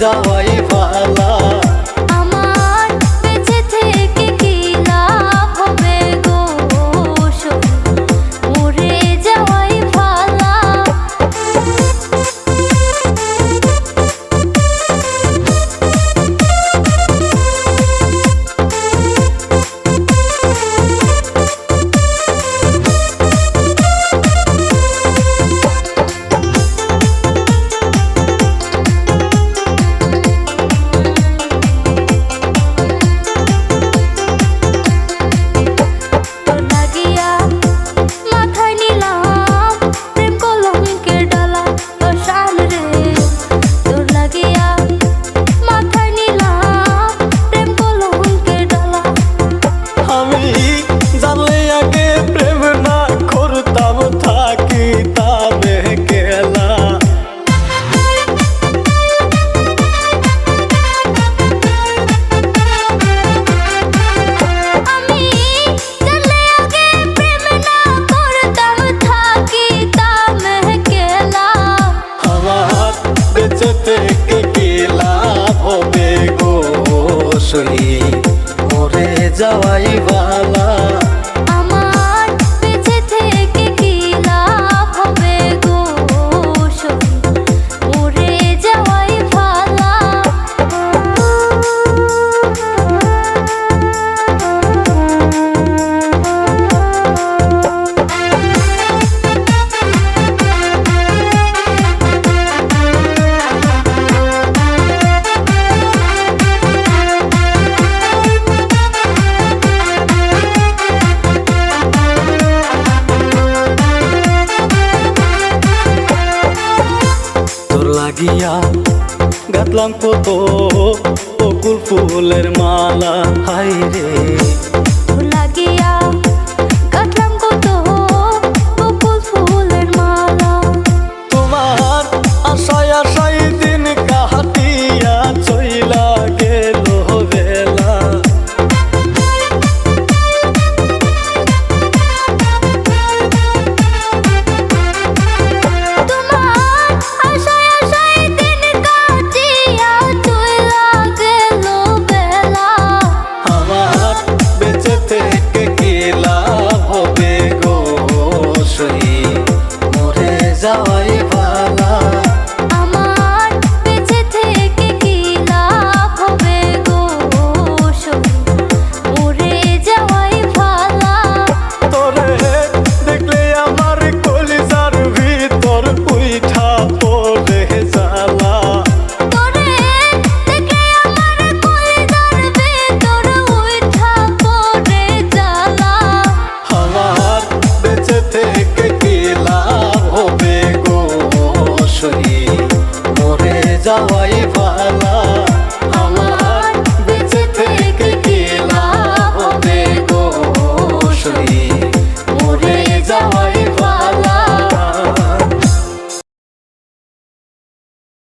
যাওয়াই ভালা। শুনি মরে যাওয়াই বালা। লাগিয়া গাতলাম কত বকুল ফুলের মালা হাই রে। যাওয়াই ভালা।